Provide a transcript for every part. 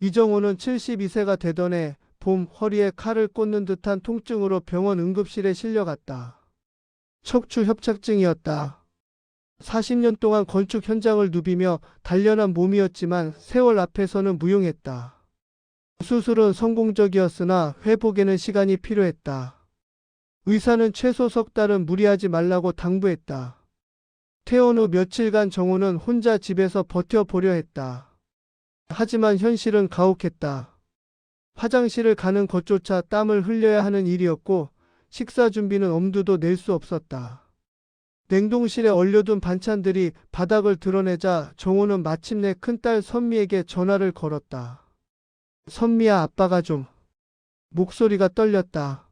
이정호는 72세가 되던 해 봄 허리에 칼을 꽂는 듯한 통증으로 병원 응급실에 실려갔다. 척추 협착증이었다. 40년 동안 건축 현장을 누비며 단련한 몸이었지만 세월 앞에서는 무용했다. 수술은 성공적이었으나 회복에는 시간이 필요했다. 의사는 최소 석 달은 무리하지 말라고 당부했다. 퇴원 후 며칠간 정호는 혼자 집에서 버텨보려 했다. 하지만 현실은 가혹했다. 화장실을 가는 것조차 땀을 흘려야 하는 일이었고 식사 준비는 엄두도 낼 수 없었다. 냉동실에 얼려둔 반찬들이 바닥을 드러내자 정호는 마침내 큰딸 선미에게 전화를 걸었다. 선미야 아빠가 좀 목소리가 떨렸다.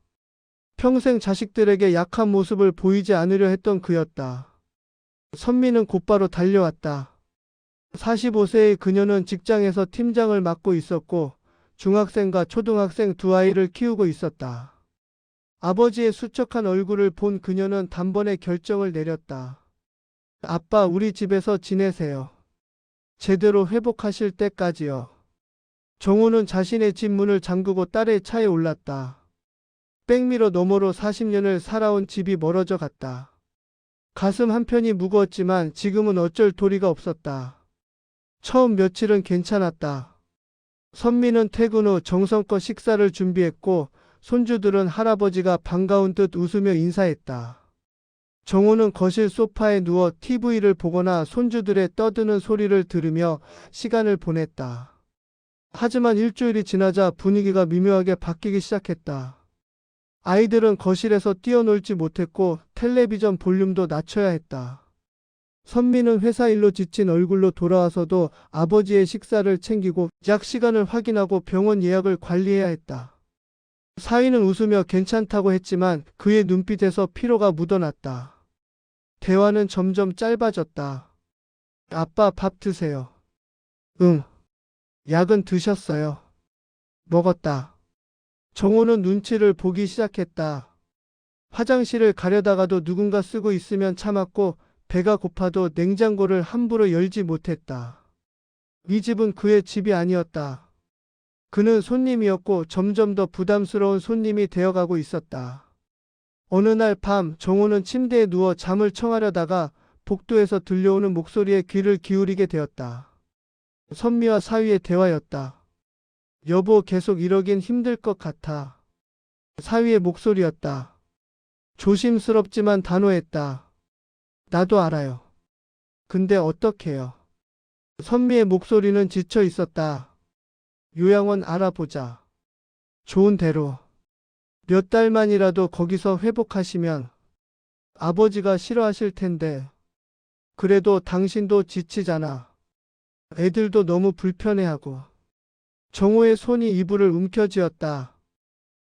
평생 자식들에게 약한 모습을 보이지 않으려 했던 그였다. 선미는 곧바로 달려왔다. 45세의 그녀는 직장에서 팀장을 맡고 있었고 중학생과 초등학생 두 아이를 키우고 있었다. 아버지의 수척한 얼굴을 본 그녀는 단번에 결정을 내렸다. 아빠, 우리 집에서 지내세요. 제대로 회복하실 때까지요. 정우는 자신의 집 문을 잠그고 딸의 차에 올랐다. 백미러 너머로 40년을 살아온 집이 멀어져 갔다. 가슴 한편이 무거웠지만 지금은 어쩔 도리가 없었다. 처음 며칠은 괜찮았다. 선미는 퇴근 후 정성껏 식사를 준비했고 손주들은 할아버지가 반가운 듯 웃으며 인사했다. 정호는 거실 소파에 누워 TV를 보거나 손주들의 떠드는 소리를 들으며 시간을 보냈다. 하지만 일주일이 지나자 분위기가 미묘하게 바뀌기 시작했다. 아이들은 거실에서 뛰어놀지 못했고 텔레비전 볼륨도 낮춰야 했다. 선미는 회사 일로 지친 얼굴로 돌아와서도 아버지의 식사를 챙기고 약 시간을 확인하고 병원 예약을 관리해야 했다. 사위는 웃으며 괜찮다고 했지만 그의 눈빛에서 피로가 묻어났다. 대화는 점점 짧아졌다. 아빠 밥 드세요. 응. 약은 드셨어요. 먹었다. 정호는 눈치를 보기 시작했다. 화장실을 가려다가도 누군가 쓰고 있으면 참았고 배가 고파도 냉장고를 함부로 열지 못했다. 이 집은 그의 집이 아니었다. 그는 손님이었고 점점 더 부담스러운 손님이 되어가고 있었다. 어느 날 밤 정호는 침대에 누워 잠을 청하려다가 복도에서 들려오는 목소리에 귀를 기울이게 되었다. 선미와 사위의 대화였다. 여보 계속 이러긴 힘들 것 같아. 사위의 목소리였다. 조심스럽지만 단호했다. 나도 알아요. 근데 어떡해요? 선미의 목소리는 지쳐 있었다. 요양원 알아보자. 좋은 대로. 몇 달만이라도 거기서 회복하시면 아버지가 싫어하실 텐데. 그래도 당신도 지치잖아. 애들도 너무 불편해하고. 정호의 손이 이불을 움켜쥐었다.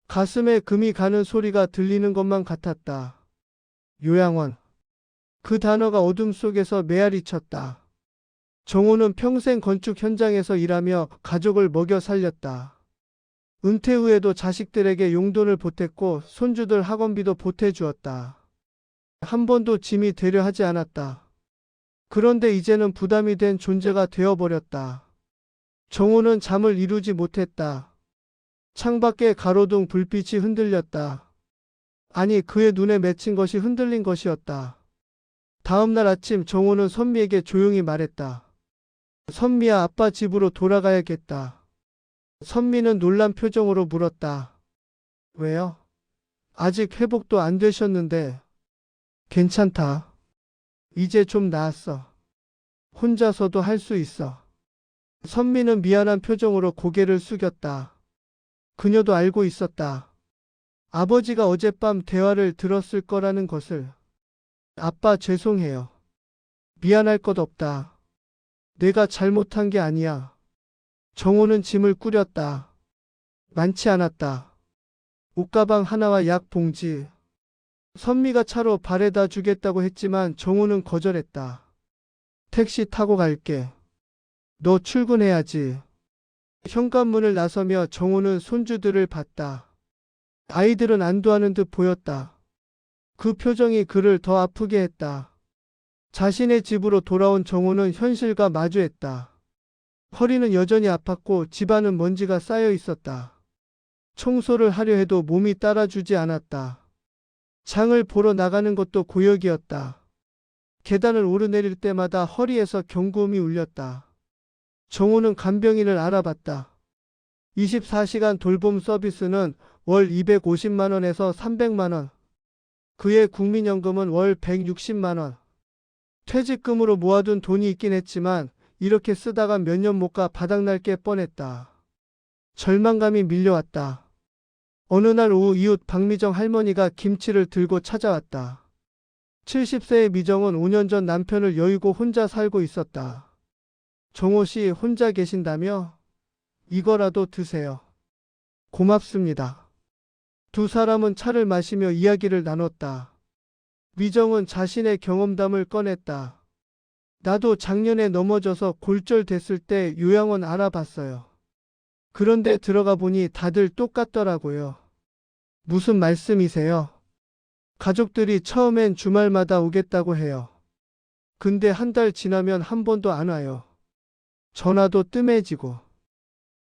가슴에 금이 가는 소리가 들리는 것만 같았다. 요양원. 그 단어가 어둠 속에서 메아리 쳤다. 정호는 평생 건축 현장에서 일하며 가족을 먹여 살렸다. 은퇴 후에도 자식들에게 용돈을 보탰고 손주들 학원비도 보태주었다. 한 번도 짐이 되려 하지 않았다. 그런데 이제는 부담이 된 존재가 되어버렸다. 정호는 잠을 이루지 못했다. 창밖에 가로등 불빛이 흔들렸다. 아니 그의 눈에 맺힌 것이 흔들린 것이었다. 다음 날 아침 정호는 선미에게 조용히 말했다. 선미야 아빠 집으로 돌아가야겠다. 선미는 놀란 표정으로 물었다. 왜요? 아직 회복도 안 되셨는데. 괜찮다. 이제 좀 나았어. 혼자서도 할 수 있어. 선미는 미안한 표정으로 고개를 숙였다. 그녀도 알고 있었다. 아버지가 어젯밤 대화를 들었을 거라는 것을. 아빠 죄송해요. 미안할 것 없다. 내가 잘못한 게 아니야. 정호는 짐을 꾸렸다. 많지 않았다. 옷가방 하나와 약 봉지. 선미가 차로 바래다 주겠다고 했지만 정호는 거절했다. 택시 타고 갈게. 너 출근해야지. 현관문을 나서며 정호는 손주들을 봤다. 아이들은 안도하는 듯 보였다. 그 표정이 그를 더 아프게 했다. 자신의 집으로 돌아온 정호는 현실과 마주했다. 허리는 여전히 아팠고 집안은 먼지가 쌓여 있었다. 청소를 하려 해도 몸이 따라주지 않았다. 장을 보러 나가는 것도 고역이었다. 계단을 오르내릴 때마다 허리에서 경고음이 울렸다. 정호는 간병인을 알아봤다. 24시간 돌봄 서비스는 월 250만원에서 300만원. 그의 국민연금은 월 160만원. 퇴직금으로 모아둔 돈이 있긴 했지만 이렇게 쓰다가 몇 년 못 가 바닥날 게 뻔했다. 절망감이 밀려왔다. 어느 날 오후 이웃 박미정 할머니가 김치를 들고 찾아왔다. 70세의 미정은 5년 전 남편을 여의고 혼자 살고 있었다. 정호 씨 혼자 계신다며? 이거라도 드세요. 고맙습니다. 두 사람은 차를 마시며 이야기를 나눴다. 미정은 자신의 경험담을 꺼냈다. 나도 작년에 넘어져서 골절됐을 때 요양원 알아봤어요. 그런데 들어가 보니 다들 똑같더라고요. 무슨 말씀이세요? 가족들이 처음엔 주말마다 오겠다고 해요. 근데 한 달 지나면 한 번도 안 와요. 전화도 뜸해지고.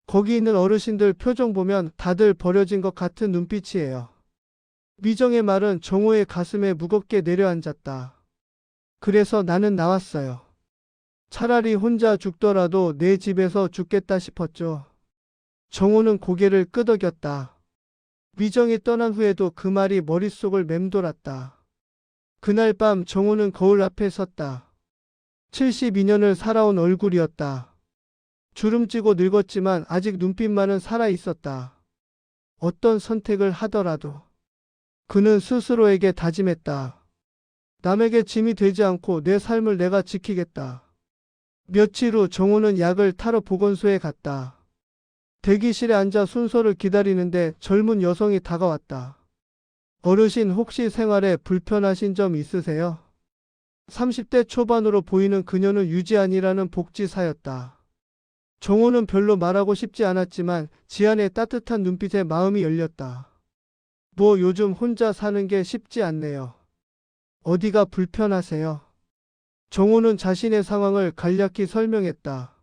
거기 있는 어르신들 표정 보면 다들 버려진 것 같은 눈빛이에요. 미정의 말은 정호의 가슴에 무겁게 내려앉았다. 그래서 나는 나왔어요. 차라리 혼자 죽더라도 내 집에서 죽겠다 싶었죠. 정호는 고개를 끄덕였다. 미정이 떠난 후에도 그 말이 머릿속을 맴돌았다. 그날 밤 정호는 거울 앞에 섰다. 72년을 살아온 얼굴이었다. 주름지고 늙었지만 아직 눈빛만은 살아 있었다. 어떤 선택을 하더라도 그는 스스로에게 다짐했다. 남에게 짐이 되지 않고 내 삶을 내가 지키겠다. 며칠 후 정호는 약을 타러 보건소에 갔다. 대기실에 앉아 순서를 기다리는데 젊은 여성이 다가왔다. 어르신 혹시 생활에 불편하신 점 있으세요? 30대 초반으로 보이는 그녀는 유지안이라는 복지사였다. 정호는 별로 말하고 싶지 않았지만 지안의 따뜻한 눈빛에 마음이 열렸다. 뭐 요즘 혼자 사는 게 쉽지 않네요. 어디가 불편하세요? 정호는 자신의 상황을 간략히 설명했다.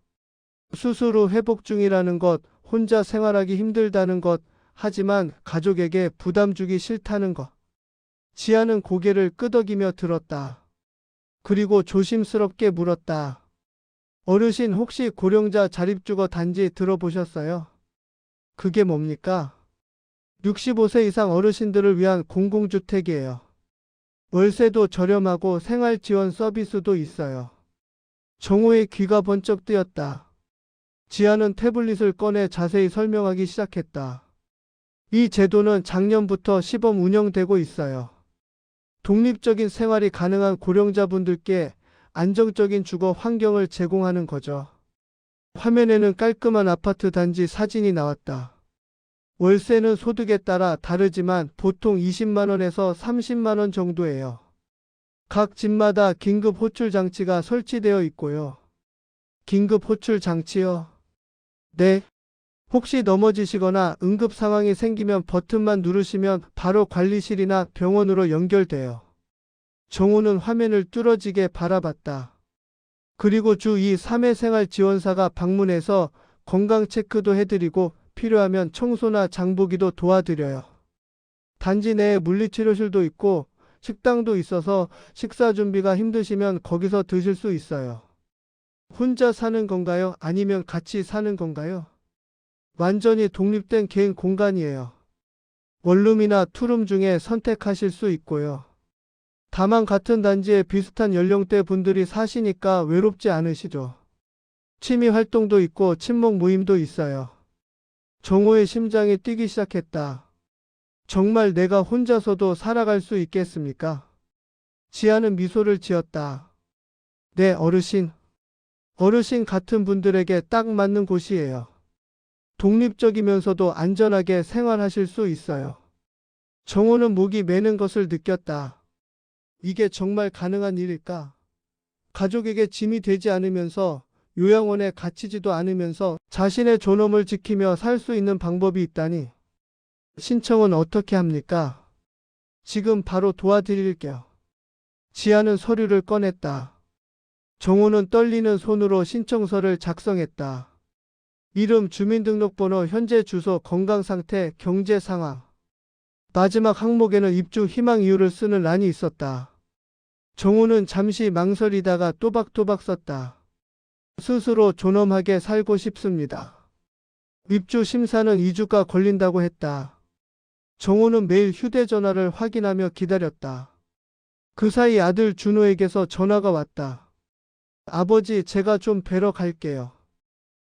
후 회복 중이라는 것, 혼자 생활하기 힘들다는 것, 하지만 가족에게 부담 주기 싫다는 것. 지아는 고개를 끄덕이며 들었다. 그리고 조심스럽게 물었다. 어르신 혹시 고령자 자립주거 단지 들어보셨어요? 그게 뭡니까? 65세 이상 어르신들을 위한 공공주택이에요. 월세도 저렴하고 생활 지원 서비스도 있어요. 정호의 귀가 번쩍 뜨였다. 지아는 태블릿을 꺼내 자세히 설명하기 시작했다. 이 제도는 작년부터 시범 운영되고 있어요. 독립적인 생활이 가능한 고령자분들께 안정적인 주거 환경을 제공하는 거죠. 화면에는 깔끔한 아파트 단지 사진이 나왔다. 월세는 소득에 따라 다르지만 보통 20만원에서 30만원 정도예요. 각 집마다 긴급 호출 장치가 설치되어 있고요. 긴급 호출 장치요? 네. 혹시 넘어지시거나 응급 상황이 생기면 버튼만 누르시면 바로 관리실이나 병원으로 연결돼요. 정호는 화면을 뚫어지게 바라봤다. 그리고 주 2, 3회 생활 지원사가 방문해서 건강 체크도 해드리고 필요하면 청소나 장보기도 도와드려요. 단지 내에 물리치료실도 있고 식당도 있어서 식사 준비가 힘드시면 거기서 드실 수 있어요. 혼자 사는 건가요? 아니면 같이 사는 건가요? 완전히 독립된 개인 공간이에요. 원룸이나 투룸 중에 선택하실 수 있고요. 다만 같은 단지에 비슷한 연령대 분들이 사시니까 외롭지 않으시죠. 취미 활동도 있고 친목 모임도 있어요. 정호의 심장이 뛰기 시작했다. 정말 내가 혼자서도 살아갈 수 있겠습니까? 지아는 미소를 지었다. 네, 어르신. 어르신 같은 분들에게 딱 맞는 곳이에요. 독립적이면서도 안전하게 생활하실 수 있어요. 정호는 목이 매는 것을 느꼈다. 이게 정말 가능한 일일까? 가족에게 짐이 되지 않으면서 요양원에 갇히지도 않으면서 자신의 존엄을 지키며 살 수 있는 방법이 있다니. 신청은 어떻게 합니까? 지금 바로 도와드릴게요. 지아는 서류를 꺼냈다. 정호는 떨리는 손으로 신청서를 작성했다. 이름, 주민등록번호, 현재 주소, 건강 상태, 경제 상황. 마지막 항목에는 입주 희망 이유를 쓰는 란이 있었다. 정우는 잠시 망설이다가 또박또박 썼다. 스스로 존엄하게 살고 싶습니다. 입주 심사는 2주가 걸린다고 했다. 정우는 매일 휴대전화를 확인하며 기다렸다. 그 사이 아들 준호에게서 전화가 왔다. 아버지, 제가 좀 뵈러 갈게요.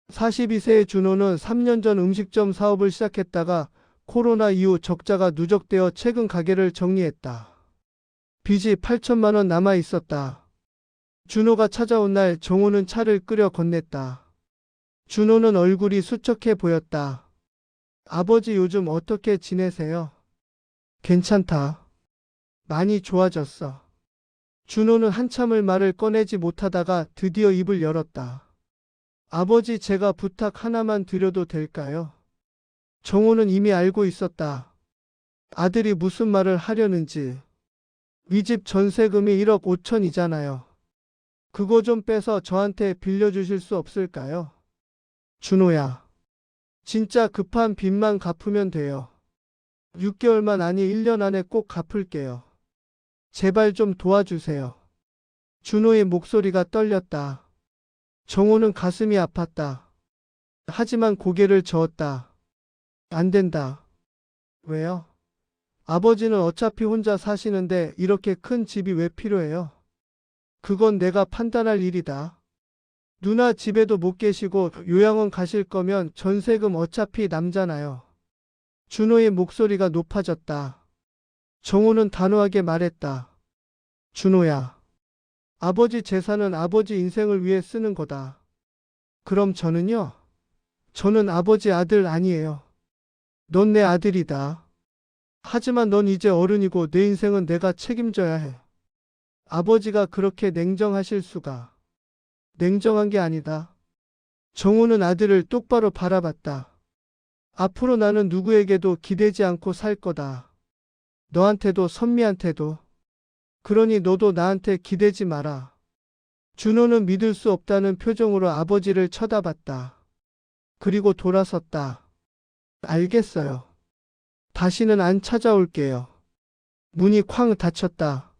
42세의 준호는 3년 전 음식점 사업을 시작했다가 코로나 이후 적자가 누적되어 최근 가게를 정리했다. 빚이 8천만 원 남아 있었다. 준호가 찾아온 날 정호는 차를 끓여 건넸다. 준호는 얼굴이 수척해 보였다. 아버지 요즘 어떻게 지내세요? 괜찮다. 많이 좋아졌어. 준호는 한참을 말을 꺼내지 못하다가 드디어 입을 열었다. 아버지 제가 부탁 하나만 드려도 될까요? 정호는 이미 알고 있었다. 아들이 무슨 말을 하려는지. 이 집 전세금이 1억 5천이잖아요. 그거 좀 빼서 저한테 빌려주실 수 없을까요? 준호야. 진짜 급한 빚만 갚으면 돼요. 6개월만 아니 1년 안에 꼭 갚을게요. 제발 좀 도와주세요. 준호의 목소리가 떨렸다. 정호는 가슴이 아팠다. 하지만 고개를 저었다. 안 된다. 왜요? 아버지는 어차피 혼자 사시는데 이렇게 큰 집이 왜 필요해요? 그건 내가 판단할 일이다. 누나 집에도 못 계시고 요양원 가실 거면 전세금 어차피 남잖아요. 준호의 목소리가 높아졌다. 정호는 단호하게 말했다. 준호야. 아버지 재산은 아버지 인생을 위해 쓰는 거다. 그럼 저는요? 저는 아버지 아들 아니에요. 넌 내 아들이다. 하지만 넌 이제 어른이고 내 인생은 내가 책임져야 해. 아버지가 그렇게 냉정하실 수가. 냉정한 게 아니다. 정우는 아들을 똑바로 바라봤다. 앞으로 나는 누구에게도 기대지 않고 살 거다. 너한테도 선미한테도. 그러니 너도 나한테 기대지 마라. 준호는 믿을 수 없다는 표정으로 아버지를 쳐다봤다. 그리고 돌아섰다. 알겠어요. 다시는 안 찾아올게요. 문이 쾅 닫혔다.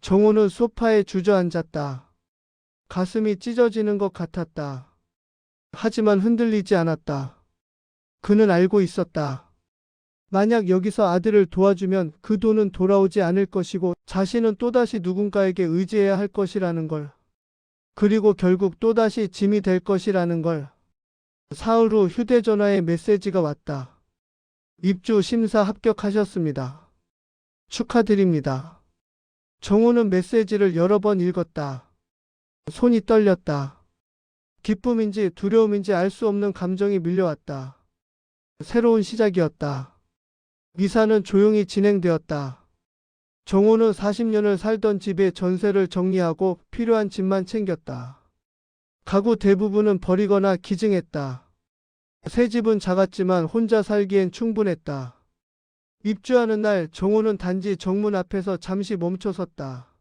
정호는 소파에 주저앉았다. 가슴이 찢어지는 것 같았다. 하지만 흔들리지 않았다. 그는 알고 있었다. 만약 여기서 아들을 도와주면 그 돈은 돌아오지 않을 것이고 자신은 또다시 누군가에게 의지해야 할 것이라는 걸. 그리고 결국 또다시 짐이 될 것이라는 걸. 사흘 후 휴대전화에 메시지가 왔다. 입주 심사 합격하셨습니다. 축하드립니다. 정호는 메시지를 여러 번 읽었다. 손이 떨렸다. 기쁨인지 두려움인지 알 수 없는 감정이 밀려왔다. 새로운 시작이었다. 미사는 조용히 진행되었다. 정호는 40년을 살던 집의 전세를 정리하고 필요한 집만 챙겼다. 가구 대부분은 버리거나 기증했다. 새 집은 작았지만 혼자 살기엔 충분했다. 입주하는 날 정호는 단지 정문 앞에서 잠시 멈춰 섰다.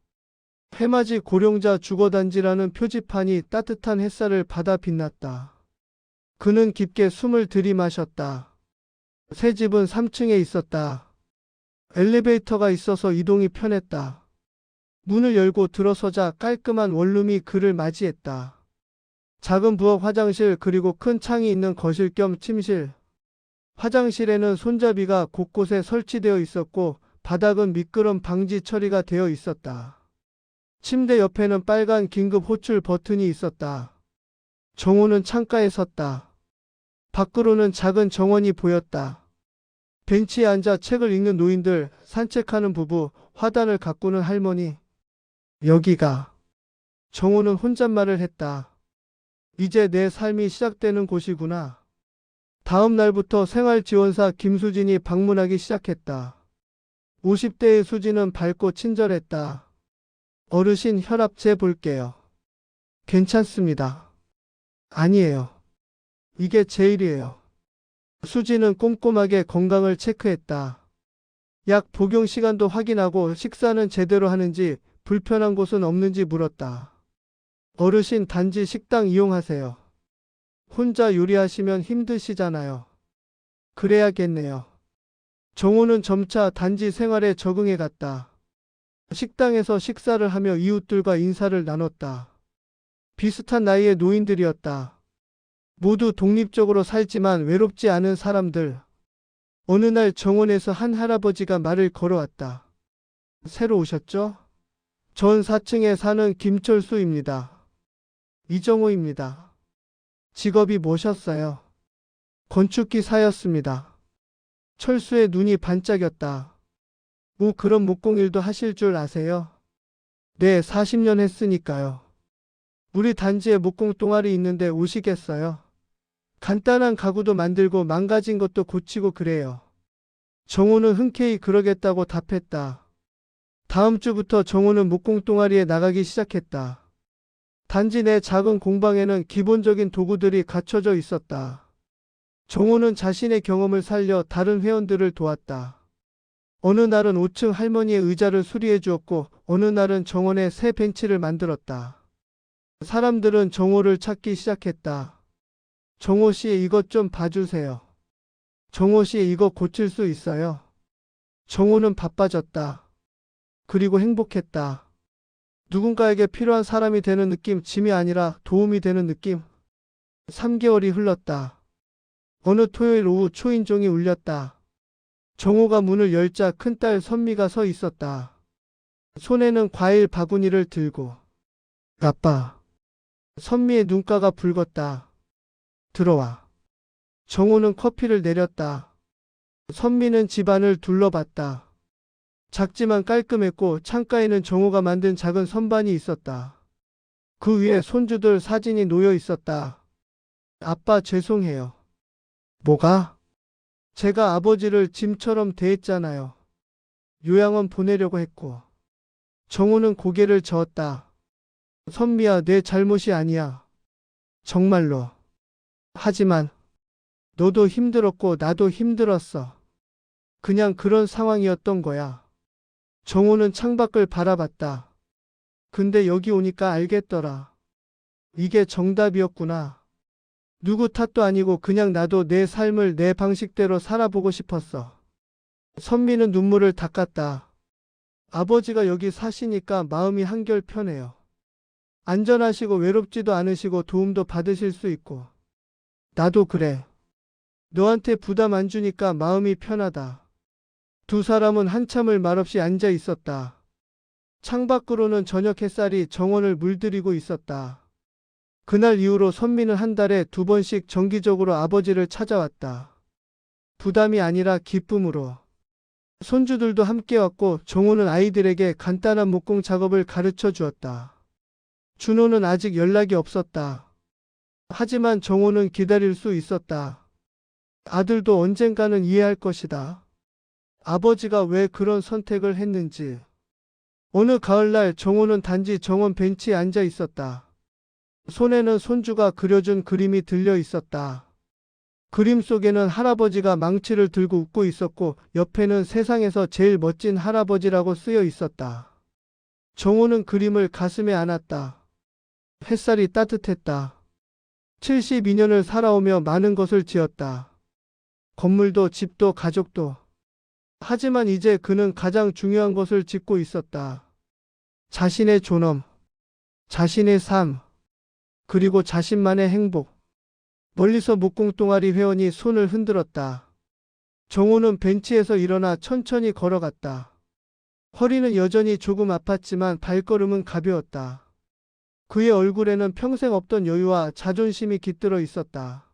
해맞이 고령자 주거단지라는 표지판이 따뜻한 햇살을 받아 빛났다. 그는 깊게 숨을 들이마셨다. 새 집은 3층에 있었다. 엘리베이터가 있어서 이동이 편했다. 문을 열고 들어서자 깔끔한 원룸이 그를 맞이했다. 작은 부엌 화장실 그리고 큰 창이 있는 거실 겸 침실. 화장실에는 손잡이가 곳곳에 설치되어 있었고 바닥은 미끄럼 방지 처리가 되어 있었다. 침대 옆에는 빨간 긴급 호출 버튼이 있었다. 정호는 창가에 섰다. 밖으로는 작은 정원이 보였다. 벤치에 앉아 책을 읽는 노인들, 산책하는 부부, 화단을 가꾸는 할머니. 여기가. 정호는 혼잣말을 했다. 이제 내 삶이 시작되는 곳이구나. 다음 날부터 생활지원사 김수진이 방문하기 시작했다. 50대의 수진은 밝고 친절했다. 어르신 혈압 재 볼게요. 괜찮습니다. 아니에요. 이게 제일이에요. 수진은 꼼꼼하게 건강을 체크했다. 약 복용 시간도 확인하고 식사는 제대로 하는지 불편한 곳은 없는지 물었다. 어르신 단지 식당 이용하세요. 혼자 요리하시면 힘드시잖아요. 그래야겠네요. 정호는 점차 단지 생활에 적응해 갔다. 식당에서 식사를 하며 이웃들과 인사를 나눴다. 비슷한 나이의 노인들이었다. 모두 독립적으로 살지만 외롭지 않은 사람들. 어느 날 정원에서 한 할아버지가 말을 걸어왔다. 새로 오셨죠? 전 4층에 사는 김철수입니다. 이정호입니다. 직업이 뭐셨어요? 건축기사였습니다. 철수의 눈이 반짝였다. 뭐 그런 목공일도 하실 줄 아세요? 네, 40년 했으니까요. 우리 단지에 목공 동아리 있는데 오시겠어요? 간단한 가구도 만들고 망가진 것도 고치고 그래요. 정호는 흔쾌히 그러겠다고 답했다. 다음 주부터 정호는 목공 동아리에 나가기 시작했다. 단지 내 작은 공방에는 기본적인 도구들이 갖춰져 있었다. 정호는 자신의 경험을 살려 다른 회원들을 도왔다. 어느 날은 5층 할머니의 의자를 수리해 주었고 어느 날은 정원에 새 벤치를 만들었다. 사람들은 정호를 찾기 시작했다. 정호 씨 이것 좀 봐주세요. 정호 씨 이거 고칠 수 있어요. 정호는 바빠졌다. 그리고 행복했다. 누군가에게 필요한 사람이 되는 느낌, 짐이 아니라 도움이 되는 느낌. 3개월이 흘렀다. 어느 토요일 오후 초인종이 울렸다. 정호가 문을 열자 큰딸 선미가 서 있었다. 손에는 과일 바구니를 들고. 아빠. 선미의 눈가가 붉었다. 들어와. 정호는 커피를 내렸다. 선미는 집안을 둘러봤다. 작지만 깔끔했고 창가에는 정호가 만든 작은 선반이 있었다. 그 위에 손주들 사진이 놓여 있었다. 아빠 죄송해요. 뭐가? 제가 아버지를 짐처럼 대했잖아요. 요양원 보내려고 했고. 정호는 고개를 저었다. 선미야, 내 잘못이 아니야. 정말로. 하지만, 너도 힘들었고, 나도 힘들었어. 그냥 그런 상황이었던 거야. 정호는 창밖을 바라봤다. 근데 여기 오니까 알겠더라. 이게 정답이었구나. 누구 탓도 아니고 그냥 나도 내 삶을 내 방식대로 살아보고 싶었어. 선미는 눈물을 닦았다. 아버지가 여기 사시니까 마음이 한결 편해요. 안전하시고 외롭지도 않으시고 도움도 받으실 수 있고. 나도 그래. 너한테 부담 안 주니까 마음이 편하다. 두 사람은 한참을 말없이 앉아 있었다. 창밖으로는 저녁 햇살이 정원을 물들이고 있었다. 그날 이후로 선미는 한 달에 두 번씩 정기적으로 아버지를 찾아왔다. 부담이 아니라 기쁨으로. 손주들도 함께 왔고 정호는 아이들에게 간단한 목공 작업을 가르쳐 주었다. 준호는 아직 연락이 없었다. 하지만 정호는 기다릴 수 있었다. 아들도 언젠가는 이해할 것이다. 아버지가 왜 그런 선택을 했는지. 어느 가을날 정호는 단지 정원 벤치에 앉아 있었다. 손에는 손주가 그려준 그림이 들려 있었다. 그림 속에는 할아버지가 망치를 들고 웃고 있었고 옆에는 세상에서 제일 멋진 할아버지라고 쓰여 있었다. 정호는 그림을 가슴에 안았다. 햇살이 따뜻했다. 72년을 살아오며 많은 것을 지었다. 건물도 집도 가족도. 하지만 이제 그는 가장 중요한 것을 짓고 있었다. 자신의 존엄, 자신의 삶, 그리고 자신만의 행복. 멀리서 목공 동아리 회원이 손을 흔들었다. 정호는 벤치에서 일어나 천천히 걸어갔다. 허리는 여전히 조금 아팠지만 발걸음은 가벼웠다. 그의 얼굴에는 평생 없던 여유와 자존심이 깃들어 있었다.